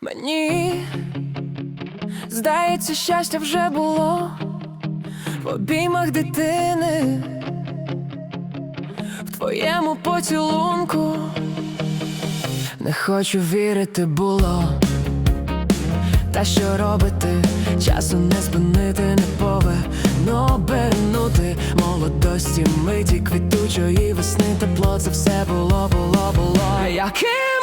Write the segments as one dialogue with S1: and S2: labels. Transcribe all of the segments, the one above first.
S1: Мені здається, щастя вже було в обіймах дитини, в твоєму поцілунку. Не хочу вірити було. Та що робити, часу не спинити, не повинно обернути молодості, миті квітучої весни, тепло, це все було, було, було. Якими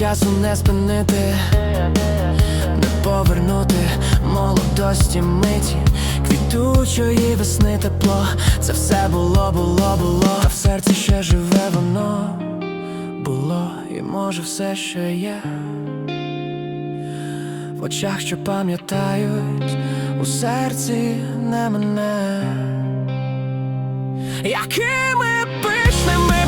S1: Часу не спинити, не повернути молодості миті, квітучої весни тепло, це все було, було, було, а в серці ще живе воно. Було, і може все ще є. В очах, що пам'ятають, у серці не мене. Якими пишними